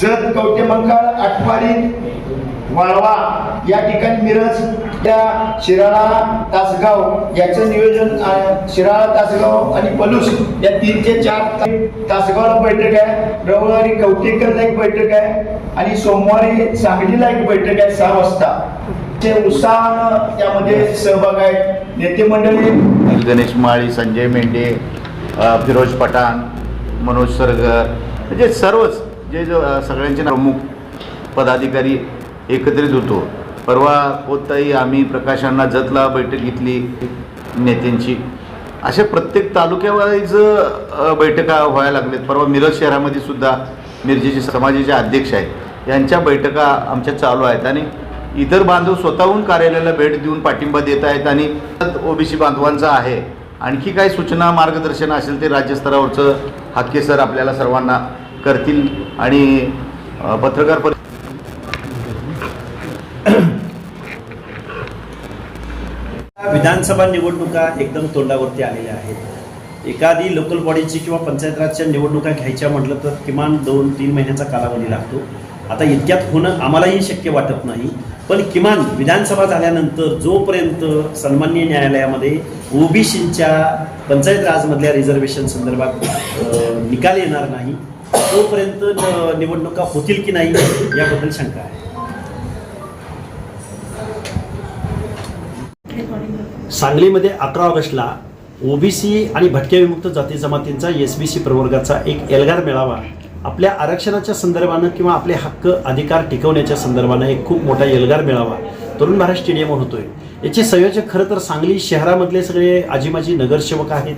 जत कवटेमंकाळ आटपाडी वाळवा या ठिकाणी मिरज त्या शिराळा तासगाव याचं नियोजन शिराळा तासगाव आणि पलूस या तीन ते चार तासगावला बैठक आहे. रविवारी कवटेकरला एक बैठक आहे आणि सोमवारी सांगलीला एक बैठक आहे सहा वाजता. ते उत्साहानं त्यामध्ये सहभाग आहेत. नेते मंडळी. गणेश माळी संजय मेंढे फिरोज पठाण मनोज सरगर म्हणजे सर्वच जे जो सगळ्यांचे प्रमुख पदाधिकारी एकत्रित होतो. परवा पोतही आम्ही प्रकाशांना जतला बैठक घेतली नेत्यांची. अशा प्रत्येक तालुक्यावाईज बैठका व्हायला लागल्यात. परवा मिरज शहरामध्ये सुद्धा मिरजेचे समाजाचे अध्यक्ष आहेत. यांच्या बैठका आमच्या चालू आहेत आणि इतर बांधव स्वतःहून कार्यालयाला भेट देऊन पाठिंबा देत आहेत आणि ओबीसी बांधवांचा आहे. आणखी काही सूचना मार्गदर्शन असेल ते राज्यस्तरावरचं हक्के सर आपल्याला सर्वांना करतील आणि पत्रकार परि विधानसभा निवडणुका एकदम तोंडावरती आलेल्या आहेत. एखादी लोकल बॉडीची किंवा पंचायत राजच्या निवडणुका घ्यायच्या म्हटलं तर किमान दोन तीन महिन्याचा कालावधी लागतो. आता इतक्यात होणं आम्हालाही शक्य वाटत नाही पण किमान विधानसभा झाल्यानंतर जोपर्यंत सन्माननीय न्यायालयामध्ये ओबीसींच्या पंचायत राजमधल्या रिझर्वेशन संदर्भात निकाल येणार नाही तोपर्यंत निवडणुका होतील की नाही याबद्दल शंका आहे. सांगलीमध्ये अकरा ऑगस्टला ओबीसी आणि भटक्या विमुक्त जाती जमातींचा एस बी सी प्रवर्गाचा एक एल्गार मेळावा आपल्या आरक्षणाच्या संदर्भानं किंवा आपले हक्क अधिकार टिकवण्याच्या संदर्भानं एक खूप मोठा एल्गार मेळावा तरुण भारत स्टेडियमवर होतोय. याचे संयोजक खरं तर सांगली शहरामधले सगळे आजीमाजी नगरसेवक आहेत.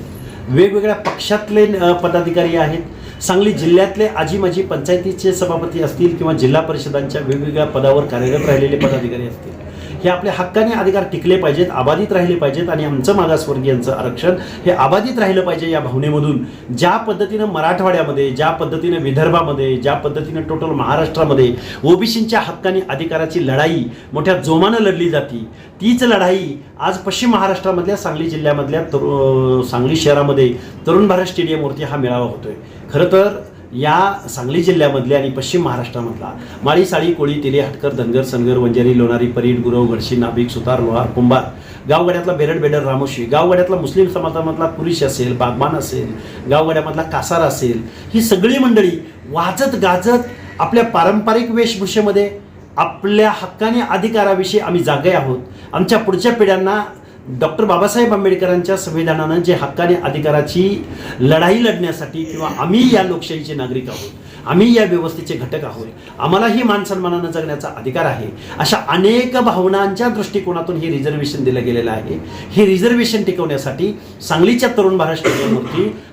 वेगवेगळ्या पक्षातले पदाधिकारी आहेत. सांगली जिल्ह्यातले आजी माजी पंचायतीचे सभापती असतील किंवा जिल्हा परिषदांच्या वेगवेगळ्या पदावर कार्यरत राहिलेले पदाधिकारी असतील. हे आपल्या हक्काने अधिकार टिकले पाहिजेत अबाधित राहिले पाहिजेत आणि आमचं मागासवर्गीयांचं आरक्षण हे अबाधित राहिलं पाहिजे या भावनेमधून. ज्या पद्धतीनं मराठवाड्यामध्ये ज्या पद्धतीनं विदर्भामध्ये ज्या पद्धतीनं टोटल महाराष्ट्रामध्ये ओबीसींच्या हक्काने अधिकाराची लढाई मोठ्या जोमानं लढली जाती तीच लढाई आज पश्चिम महाराष्ट्रामधल्या सांगली जिल्ह्यामधल्या तरु सांगली शहरामध्ये तरुण भारत स्टेडियमवरती हा मेळावा होतोय. खरं तर या सांगली जिल्ह्यामधले आणि पश्चिम महाराष्ट्रामधला माळी साळी कोळी तेली हटकर धनगर सनगर वंजारी लोणारी परीट गुरव घडशी नाभिक सुतार लोहार कुंभार गाववाड्यातला बेरड बेडर रामोशी गावगड्यातला मुस्लिम समाजामधला पुरुष असेल बागमान असेल गावगाड्यामधला कासार असेल ही सगळी मंडळी वाजत गाजत आपल्या पारंपरिक वेशभूषेमध्ये आपल्या हक्काने अधिकाराविषयी आम्ही जागे आहोत. आमच्या पुढच्या पिढ्यांना डॉक्टर बाबासाहेब आंबेडकरांच्या संविधानानं जे हक्काने अधिकाराची लढाई लढण्यासाठी किंवा आम्ही या लोकशाहीचे नागरिक आहोत आम्ही या व्यवस्थेचे घटक आहोत आम्हालाही मानसन्मानानं जगण्याचा अधिकार आहे अशा अनेक भावनांच्या दृष्टिकोनातून हे रिझर्वेशन दिलं गेलेलं आहे. हे रिझर्वेशन टिकवण्यासाठी सांगलीच्या तरुण महाराज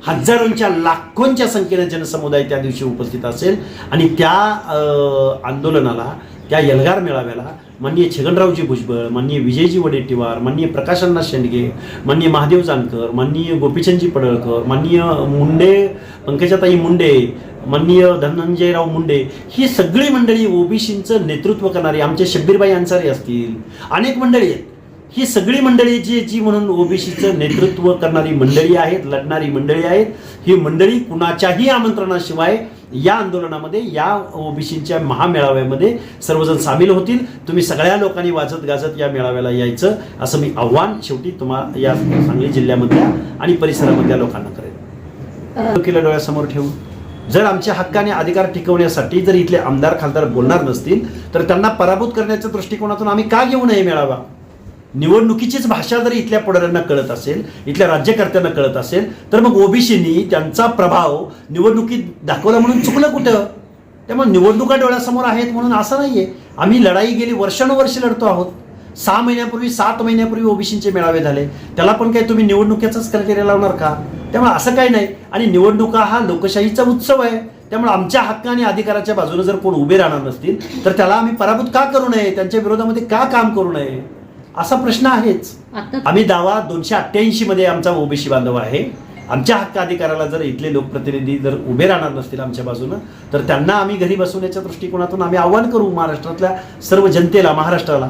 हजारोंच्या लाखोंच्या संख्येनं जनसमुदाय त्या दिवशी उपस्थित असेल आणि त्या आंदोलनाला त्या एल्गार मेळाव्याला माननीय छगनरावजी भुजबळ माननीय विजयजी वडेट्टीवार माननीय प्रकाशअण्णा शेंडगे माननीय महादेव जानकर माननीय गोपीचंदजी पडळकर माननीय मुंडे पंकजाताई मुंडे माननीय धनंजयराव मुंडे ही सगळी मंडळी ओबीसींचं नेतृत्व करणारी आमचे शब्बीरबाई अन्सारी असतील. अनेक मंडळी आहेत. ही सगळी मंडळी जी जी म्हणून ओबीसीचं नेतृत्व करणारी मंडळी आहेत लढणारी मंडळी आहेत ही मंडळी कुणाच्याही आमंत्रणाशिवाय या आंदोलनामध्ये या ओबीसीच्या महामेळाव्यामध्ये सर्वजण सामील होतील. तुम्ही सगळ्या लोकांनी वाजत गाजत या मेळाव्याला यायचं असं मी आव्हान शेवटी तुम्हा या सांगली जिल्ह्यामधल्या आणि परिसरामधल्या लोकांना करेन. केलं डोळ्यासमोर ठेवून. जर आमच्या हक्काने अधिकार टिकवण्यासाठी जर इथले आमदार खासदार बोलणार नसतील तर त्यांना पराभूत करण्याच्या दृष्टिकोनातून आम्ही का घेऊ नये मेळावा? निवडणुकीचीच भाषा जर इथल्या पुढाऱ्यांना कळत असेल इथल्या राज्यकर्त्यांना कळत असेल तर मग ओबीसीनी त्यांचा प्रभाव निवडणुकीत दाखवला म्हणून चुकलं कुठं? त्यामुळे निवडणुका डोळ्यासमोर आहेत म्हणून असं नाहीये. आम्ही लढाई गेली वर्षानुवर्ष लढतो आहोत. सहा महिन्यापूर्वी सात महिन्यापूर्वी ओबीसींचे मेळावे झाले. त्याला पण काही तुम्ही निवडणुकीचाच क्रायटेरिया लावणार का? त्यामुळे असं काही नाही. आणि निवडणुका हा लोकशाहीचा उत्सव आहे. त्यामुळे आमच्या हक्क आणि अधिकाराच्या बाजूने जर कोण उभे राहणार नसतील तर त्याला आम्ही पराभूत का करू नये? त्यांच्या विरोधामध्ये का काम करू नये? असा प्रश्न आहेच. आम्ही दावा दोनशे अठ्ठ्याऐंशी मध्ये आमचा ओबीसी बांधव आहे. आमच्या हक्क अधिकाराला जर इथले लोकप्रतिनिधी जर उभे राहणार नसतील आमच्या बाजूनं तर त्यांना आम्ही घरी बसवण्याच्या दृष्टिकोनातून आम्ही आव्हान करू महाराष्ट्रातल्या सर्व जनतेला महाराष्ट्राला.